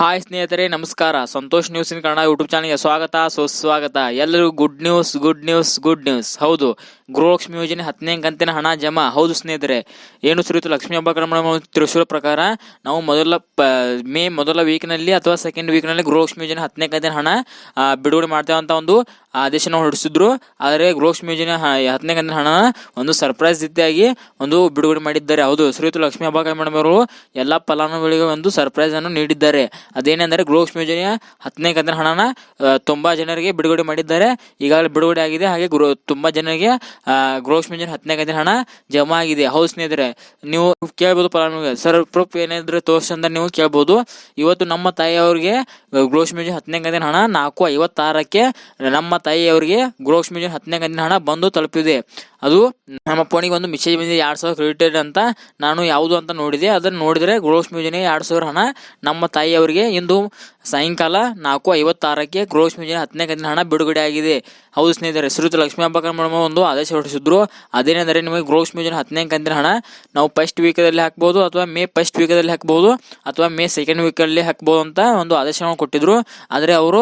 Hi ಸ್ನೇಹಿತರೆ, ನಮಸ್ಕಾರ. Santosh news in Kannada YouTube ಚಾನಲ್ಗೆ ಸ್ವಾಗತ. ಸುಸ್ವಾಗತ. ಎಲ್ಲರಿಗೂ good news good news good news ಹೌದು, ಗೃಹಲಕ್ಷ್ಮಿ ಯೋಜನೆ ಹತ್ತನೇ ಕಂತಿನ ಹಣ ಜಮಾ. ಹೌದು ಸ್ನೇಹಿತರೆ, ಏನು ಸುರಿತು ಲಕ್ಷ್ಮೀ ಹಬ್ಬ ಕ್ರಮ ತಿಳಿಸಿರೋ ಪ್ರಕಾರ, ನಾವು ಮೊದಲ ಮೇ ಮೊದಲ ವೀಕ್ನಲ್ಲಿ ಅಥವಾ ಸೆಕೆಂಡ್ ವೀಕ್ನಲ್ಲಿ ಗೃಹಲಕ್ಷ್ಮಿ ಯೋಜನೆ ಹತ್ತನೇ ಕಂತಿನ ಹಣ ಬಿಡುಗಡೆ ಮಾಡ್ತೇವೆ ಅಂತ ಒಂದು ಆದೇಶನ ಹೊರಡಿಸಿದ್ರು. ಆದರೆ ಗೃಹಲಕ್ಷ್ಮಿ ಯೋಜನೆ ಹತ್ತನೇ ಕಂತಿನ ಹಣ ಒಂದು ಸರ್ಪ್ರೈಸ್ ರೀತಿಯಾಗಿ ಒಂದು ಬಿಡುಗಡೆ ಮಾಡಿದ್ದಾರೆ. ಹೌದು ಶ್ರೀಯುತ ಲಕ್ಷ್ಮೀ ಮೇಡಮ್ ಅವರು ಎಲ್ಲ ಫಲಾನುಭವಿಗಳಿಗೆ ಒಂದು ಸರ್ಪ್ರೈಸ್ ಅನ್ನು ನೀಡಿದ್ದಾರೆ. ಅದೇನೆಂದರೆ ಗೃಹಲಕ್ಷ್ಮಿ ಯೋಜನೆಯ ಹತ್ತನೇ ಕಂತಿನ ಹಣನ ತುಂಬ ತುಂಬಾ ಜನರಿಗೆ ಬಿಡುಗಡೆ ಮಾಡಿದ್ದಾರೆ. ಈಗಾಗಲೇ ಬಿಡುಗಡೆ ಆಗಿದೆ. ಹಾಗೆ ಗೃಹ, ತುಂಬಾ ಜನರಿಗೆ ಗೃಹಲಕ್ಷ್ಮಿ ಯೋಜನೆ ಹತ್ತನೇ ಕಂತಿನ ಹಣ ಜಮಾ ಆಗಿದೆ. ಹೌದು ಸ್ನೇಹಿತರೆ, ನೀವು ಕೇಳ್ಬೋದು ಫಲಾನುಭವಿ ಸರ್, ಪ್ರೂಫ್ ಏನಿದ್ರೆ ತೋರಿಸಿ ಅಂತ ನೀವು ಕೇಳ್ಬೋದು. ಇವತ್ತು ನಮ್ಮ ತಾಯಿಯವರಿಗೆ ಗೃಹಲಕ್ಷ್ಮಿ ಯೋಜನೆ ಹತ್ತನೇ ಕಂತಿನ ಹಣ ನಾಲ್ಕು ಐವತ್ತಾರಕ್ಕೆ ನಮ್ಮ ತಾಯಿಯವರಿಗೆ ಗೃಹಲಕ್ಷ್ಮಿ ಯೋಜನೆ ಹತ್ತನೇ ಕಂತಿನ ಹಣ ಬಂದು ತಲುಪಿದೆ. ಅದು ನಮ್ಮ ಫೋನಿಗೆ ಒಂದು ಮೆಸೇಜ್ ಬಂದಿದೆ, ಎರಡು ಸಾವಿರ ಕ್ರೆಡಿಟೆಡ್ ಅಂತ. ನಾನು ಯಾವುದು ಅಂತ ನೋಡಿದೆ. ಅದನ್ನು ನೋಡಿದರೆ ಗೃಹಲಕ್ಷ್ಮಿ ಯೋಜನೆ ಎರಡು ಸಾವಿರ ಹಣ ನಮ್ಮ ತಾಯಿಯವರಿಗೆ ಇಂದು ಸಾಯಂಕಾಲ ನಾಲ್ಕು ಐವತ್ತಾರಕ್ಕೆ ಗೃಹಲಕ್ಷ್ಮಿ ಯೋಜನೆ ಹತ್ತನೇ ಕಂತಿನ ಹಣ ಬಿಡುಗಡೆ ಆಗಿದೆ. ಹೌದು ಸ್ನೇಹಿತರೆ ಶ್ರೀಯುತ ಲಕ್ಷ್ಮೀ ಹಬ್ಬ ಒಂದು ಆದೇಶ ಹೊರಡಿಸಿದ್ರು. ಅದೇನೆಂದರೆ ನಿಮಗೆ ಗೃಹಲಕ್ಷ್ಮಿ ಯೋಜನೆ ಹತ್ತನೇ ಕಂತಿನ ಹಣ ನಾವು ಫಸ್ಟ್ ವೀಕದಲ್ಲಿ ಹಾಕ್ಬೋದು ಅಥವಾ ಮೇ ಫಸ್ಟ್ ವೀಕದಲ್ಲಿ ಹಾಕ್ಬೋದು ಅಥವಾ ಮೇ ಸೆಕೆಂಡ್ ವೀಕಲ್ಲಿ ಹಾಕ್ಬೋದು ಅಂತ ಒಂದು ಆದೇಶವನ್ನು ಕೊಟ್ಟಿದ್ರು. ಆದರೆ ಅವರು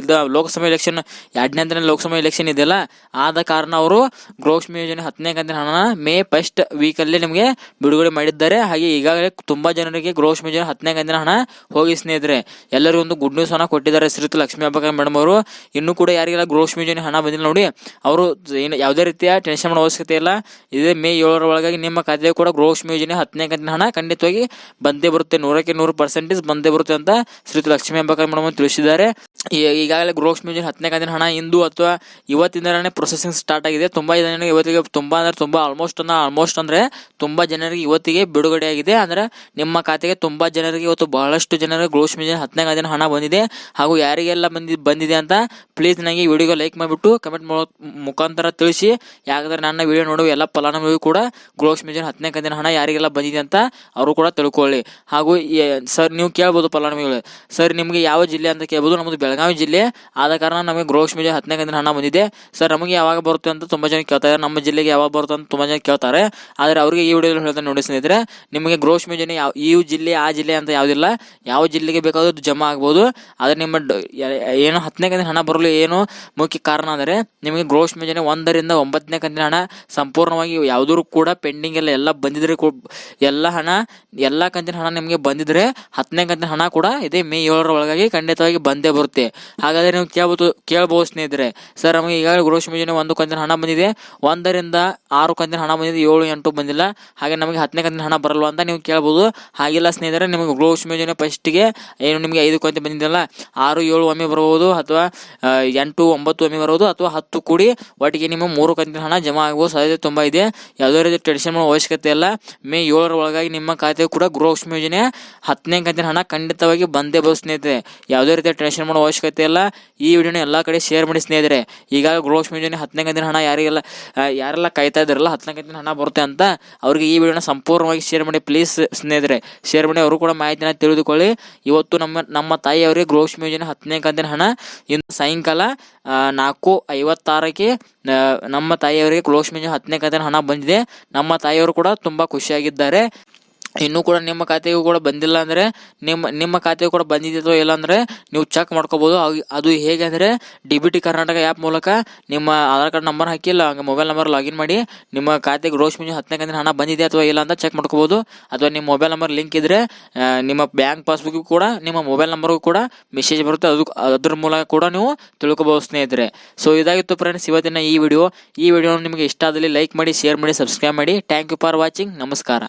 ಇದು ಲೋಕಸಭೆ ಎಲೆಕ್ಷನ್ ಎರಡನೇ ದಿನ ಲೋಕಸಭಾ ಎಲೆಕ್ಷನ್ ಇದೆಯಲ್ಲ, ಆದ ಕಾರಣ ಅವರು ಗೃಹಲಕ್ಷ್ಮಿ ಯೋಜನೆ ಹತ್ತನೇ ಕಂತಿನ ಹಣ ಮೇ ಫಸ್ಟ್ ವೀಕಲ್ಲಿ ನಿಮಗೆ ಬಿಡುಗಡೆ ಮಾಡಿದ್ದಾರೆ. ಹಾಗೆ ಈಗಾಗಲೇ ತುಂಬಾ ಜನರಿಗೆ ಗೃಹಲಕ್ಷ್ಮಿ ಯೋಜನೆ ಹತ್ತನೇ ಕಂತಿನ ಹಣ ಹೋಗಿ ಸ್ನೇಹಿತರೆ, ಎಲ್ಲರಿಗೂ ಒಂದು ಗುಡ್ ನ್ಯೂಸ್ ಅನ್ನ ಕೊಟ್ಟಿದ್ದಾರೆ ಶ್ರೀಯುತ ಲಕ್ಷ್ಮೀ ಹಬ್ಬ ಮೇಡಮ್ ಅವರು. ಇನ್ನೂ ಕೂಡ ಯಾರಿಗೆಲ್ಲ ಗೃಹಲಕ್ಷ್ಮಿ ಯೋಜನೆ ಹಣ ಬಂದಿಲ್ಲ ನೋಡಿ, ಅವರು ಏನು ಯಾವುದೇ ರೀತಿಯ ಟೆನ್ಷನ್ ಮಾಡೋ ಅವಶ್ಯಕತೆ ಇಲ್ಲ. ಇದೇ ಮೇ ಏಳರ ಒಳಗಾಗಿ ನಿಮ್ಮ ಖಾತೆಗೆ ಕೂಡ ಗೃಹಲಕ್ಷ್ಮಿ ಯೋಜನೆ ಹತ್ತನೇ ಕಂತಿನ ಹಣ ಖಂಡಿತವಾಗಿ ಬಂದೇ ಬರುತ್ತೆ. ನೂರಕ್ಕೆ ನೂರು ಪರ್ಸೆಂಟೇಜ್ ಬಂದೇ ಬರುತ್ತೆ ಅಂತ ಶ್ರೀಯುತ ಲಕ್ಷ್ಮೀ ಹಬ್ಬ ಮೇಡಮ್ ತಿಳಿಸಿದ್ದಾರೆ. ಈಗಾಗಲೇ ಗೃಹಲಕ್ಷ್ಮಿ ಯೋಜನೆ ಹತ್ತನೇ ಕಂತಿನ ಹಣ ಇಂದು ಅಥವಾ ಇವತ್ತಿಂದನೇ ಪ್ರೊಸೆಸಿಂಗ್ ಸ್ಟಾರ್ಟ್ ಆಗಿದೆ. ತುಂಬ ಜನ ಇವತ್ತಿಗೆ ತುಂಬ ಅಂದರೆ ತುಂಬ ಆಲ್ಮೋಸ್ಟ್ ಆಲ್ಮೋಸ್ಟ್ ಅಂದರೆ ತುಂಬ ಜನರಿಗೆ ಇವತ್ತಿಗೆ ಬಿಡುಗಡೆ ಆಗಿದೆ. ಅಂದ್ರೆ ನಿಮ್ಮ ಖಾತೆಗೆ ತುಂಬ ಜನರಿಗೆ ಇವತ್ತು ಬಹಳಷ್ಟು ಜನರಿಗೆ ಗ್ಲೋಸ್ ಮಿಷನ್ ಹತ್ತನೇ ದಿನ ಹಣ ಬಂದಿದೆ. ಹಾಗೂ ಯಾರಿಗೆಲ್ಲ ಬಂದಿ, ಬಂದಿದೆ ಅಂತ ಪ್ಲೀಸ್ ನನಗೆ ವಿಡಿಯೋ ಲೈಕ್ ಮಾಡಿಬಿಟ್ಟು ಕಮೆಂಟ್ ಮುಖಾಂತರ ತಿಳಿಸಿ. ಯಾಕಂದರೆ ನನ್ನ ವಿಡಿಯೋ ನೋಡುವ ಎಲ್ಲ ಫಲಾನುಭವಿ ಕೂಡ ಗ್ಲೋಸ್ ಮಿಷನ್ ಹತ್ತನೇ ದಿನ ಹಣ ಯಾರಿಗೆಲ್ಲ ಬಂದಿದೆ ಅಂತ ಅವರು ಕೂಡ ತಿಳ್ಕೊಳ್ಳಿ. ಹಾಗೂ ಸರ್ ನೀವು ಕೇಳ್ಬೋದು ಫಲಾನುಭವಿಗಳು. ಸರ್, ನಿಮಗೆ ಯಾವ ಜಿಲ್ಲೆ ಅಂತ ಕೇಳ್ಬೋದು. ನಮ್ಮದು ಬೆಳಗಾವಿ ಜಿಲ್ಲೆ. ಆದ ಕಾರಣ ನಮಗೆ ಗೃಹಲಕ್ಷ್ಮಿ ಯೋಜನೆ ಹತ್ತನೇ ಕಂತಿನ ಹಣ ಬಂದಿದೆ. ಸರ್ ನಮಗೆ ಯಾವಾಗ ಬರುತ್ತೆ ಅಂತ ತುಂಬಾ ಜನ ಕೇಳ್ತಾರೆ. ನಮ್ಮ ಜಿಲ್ಲೆಗೆ ಯಾವಾಗ ಬರುತ್ತೆ ಅಂತ ತುಂಬಾ ಜನ ಕೇಳ್ತಾರೆ. ಆದರೆ ಅವರಿಗೆ ಈ ವಿಡಿಯೋದಲ್ಲಿ ಹೇಳ್ತಾ ನೋಡಿ ಸ್ನೇಹಿತರೆ, ನಿಮಗೆ ಗ್ರೋಸ್ ಯೋಜನೆ ಯಾವ, ಈ ಜಿಲ್ಲೆ, ಆ ಜಿಲ್ಲೆ ಅಂತ ಯಾವುದಿಲ್ಲ. ಯಾವ ಜಿಲ್ಲೆಗೆ ಬೇಕಾದ್ರೂ ಜಮಾ ಆಗ್ಬೋದು. ಆದರೆ ನಿಮ್ಮ ಏನು ಹತ್ತನೇ ಕಂತಿನ ಹಣ ಬರಲು ಏನು ಮುಖ್ಯ ಕಾರಣ ಅಂದರೆ, ನಿಮಗೆ ಗ್ರೋಶ್ ಯೋಜನೆ ಒಂದರಿಂದ ಒಂಬತ್ತನೇ ಕಂತಿನ ಹಣ ಸಂಪೂರ್ಣವಾಗಿ ಯಾವುದೂ ಕೂಡ ಪೆಂಡಿಂಗ್ ಎಲ್ಲ ಎಲ್ಲ ಬಂದಿದ್ರೆ ಎಲ್ಲ ಹಣ, ಎಲ್ಲ ಕಂತಿನ ಹಣ ನಿಮಗೆ ಬಂದಿದ್ರೆ ಹತ್ತನೇ ಕಂತಿನ ಹಣ ಕೂಡ ಇದೇ ಮೇ ಏಳರ ಒಳಗಾಗಿ ಖಂಡಿತವಾಗಿ ಬಂದೇ ಬರುತ್ತೆ. ಹಾಗಾದ್ರೆ ನೀವು ಕೇಳ್ಬೋದು ಕೇಳ್ಬೋದು ಸ್ನೇಹಿತರೆ, ಸರ್, ನಮಗೆ ಈಗಾಗಲೇ ಗೃಹಲಕ್ಷ್ಮಿ ಯೋಜನೆ ಒಂದು ಕಂತಿನ ಹಣ ಬಂದಿದೆ. ಒಂದರಿಂದ ಆರು ಕಂತಿನ ಹಣ ಬಂದಿದೆ, ಏಳು ಎಂಟು ಬಂದಿಲ್ಲ. ಹಾಗೆ ನಮಗೆ ಹತ್ತನೇ ಕಂತಿನ ಹಣ ಬರಲ್ವಾ ಅಂತ ನೀವು ಕೇಳ್ಬೋದು. ಹಾಗಿಲ್ಲ ಸ್ನೇಹಿತರೆ, ನಿಮಗೆ ಗೃಹಲಕ್ಷ್ಮಿ ಯೋಜನೆ ಫಸ್ಟಿಗೆ ಏನು ನಿಮಗೆ ಐದು ಕಂತು ಬಂದಿದ್ದಲ್ಲ ಆರು, ಏಳು ಒಮ್ಮೆ ಬರಬಹುದು ಅಥವಾ ಎಂಟು, ಒಂಬತ್ತು ಒಮ್ಮೆ ಬರಬಹುದು ಅಥವಾ ಹತ್ತು ಕೂಡಿ ಒಟ್ಟಿಗೆ ನಿಮ್ಮ ಮೂರು ಕಂತಿನ ಹಣ ಜಮಾ ಆಗುವ ಸಾಧ್ಯತೆ ತುಂಬಾ ಇದೆ. ಯಾವುದೇ ರೀತಿ ಟೆನ್ಷನ್ ಮಾಡೋ ಅವಶ್ಯಕತೆ ಇಲ್ಲ. ಮೇ ಏಳರ ಒಳಗಾಗಿ ನಿಮ್ಮ ಖಾತೆ ಕೂಡ ಗೃಹಲಕ್ಷ್ಮಿ ಯೋಜನೆ ಹತ್ತನೇ ಕಂತಿನ ಹಣ ಖಂಡಿತವಾಗಿ ಬಂದೇ ಬರೋ ಸ್ನೇಹಿತರೆ. ಯಾವುದೇ ರೀತಿಯ ಟೆನ್ಷನ್ ಮಾಡೋ ಅವಶ್ಯಕತೆ ಇಲ್ಲ. ಈ ವಿಡಿಯೋನ ಎಲ್ಲ ಕಡೆ ಶೇರ್ ಮಾಡಿ ಸ್ನೇಹಿತರೆ. ಈಗ ಗೃಹಲಕ್ಷ್ಮಿ ಯೋಜನೆ ಹತ್ತನೇ ಕಂತಿನ ಹಣ ಯಾರಿಗೆಲ್ಲ ಯಾರೆಲ್ಲ ಕಾಯ್ತಾ ಇದ್ದಾರಲ್ಲ ಹತ್ತನೇ ಕಂತಿನ ಹಣ ಬರುತ್ತೆ ಅಂತ ಅವ್ರಿಗೆ ಈ ವಿಡಿಯೋನ ಸಂಪೂರ್ಣವಾಗಿ ಶೇರ್ ಮಾಡಿ ಪ್ಲೀಸ್ ಸ್ನೇಹಿತರೆ. ಶೇರ್ ಮಾಡಿ ಅವರು ಕೂಡ ಮಾಹಿತಿನ ತಿಳಿದುಕೊಳ್ಳಿ. ಇವತ್ತು ನಮ್ಮ ನಮ್ಮ ತಾಯಿ ಅವರಿಗೆ ಗೃಹಲಕ್ಷ್ಮಿ ಯೋಜನೆ ಹತ್ತನೇ ಕಂತಿನ ಹಣ. ಇಂದು ಸಾಯಂಕಾಲ ನಾಲ್ಕು ಐವತ್ತಾರಕ್ಕೆ ನಮ್ಮ ತಾಯಿಯವರಿಗೆ ಗೃಹಲಕ್ಷ್ಮಿ ಯೋಜನೆ ಹತ್ತನೇ ಕಂತಿನ ಹಣ ಬಂದಿದೆ. ನಮ್ಮ ತಾಯಿಯವರು ಕೂಡ ತುಂಬಾ ಖುಷಿಯಾಗಿದ್ದಾರೆ. ಇನ್ನೂ ಕೂಡ ನಿಮ್ಮ ಖಾತೆಗೂ ಕೂಡ ಬಂದಿಲ್ಲ ಅಂದರೆ ನಿಮ್ಮ ನಿಮ್ಮ ಖಾತೆಗೂ ಕೂಡ ಬಂದಿದೆ ಅಥವಾ ಇಲ್ಲ ಅಂದರೆ ನೀವು ಚೆಕ್ ಮಾಡ್ಕೋಬೋದು. ಅದು ಹೇಗೆ ಅಂದರೆ D B T Karnataka app ಮೂಲಕ ನಿಮ್ಮ ಆಧಾರ್ ಕಾರ್ಡ್ ನಂಬರ್ ಹಾಕಿಲ್ಲ ಮೊಬೈಲ್ ನಂಬರ್ ಲಾಗಿನ್ ಮಾಡಿ ನಿಮ್ಮ ಖಾತೆಗೆ ಗೃಹಲಕ್ಷ್ಮಿ ಹತ್ತನೇ ಕಂದಿನ ಹಣ ಬಂದಿದೆ ಅಥವಾ ಇಲ್ಲ ಅಂತ ಚೆಕ್ ಮಾಡ್ಕೋಬೋದು. ಅಥವಾ ನಿಮ್ಮ ಮೊಬೈಲ್ ನಂಬರ್ ಲಿಂಕ್ ಇದ್ದರೆ ನಿಮ್ಮ ಬ್ಯಾಂಕ್ ಪಾಸ್ಬುಕ್ ಕೂಡ, ನಿಮ್ಮ ಮೊಬೈಲ್ ನಂಬರ್ಗೂ ಕೂಡ ಮೆಸೇಜ್ ಬರುತ್ತೆ. ಅದು, ಅದ್ರ ಮೂಲಕ ಕೂಡ ನೀವು ತಿಳ್ಕೊಬೋದು ಸ್ನೇಹಿತರೆ. ಸೊ ಇದಾಗಿತ್ತು ಫ್ರೆಂಡ್ಸ್ ಇವತ್ತಿನ ಈ ವಿಡಿಯೋ ಈ ವಿಡಿಯೋ ನಿಮಗೆ ಇಷ್ಟ ಆದಲ್ಲಿ ಲೈಕ್ ಮಾಡಿ ಶೇರ್ ಮಾಡಿ ಸಬ್ಸ್ಕ್ರೈಬ್ ಮಾಡಿ. ಥ್ಯಾಂಕ್ ಯು ಫಾರ್ ವಾಚಿಂಗ್ ನಮಸ್ಕಾರ.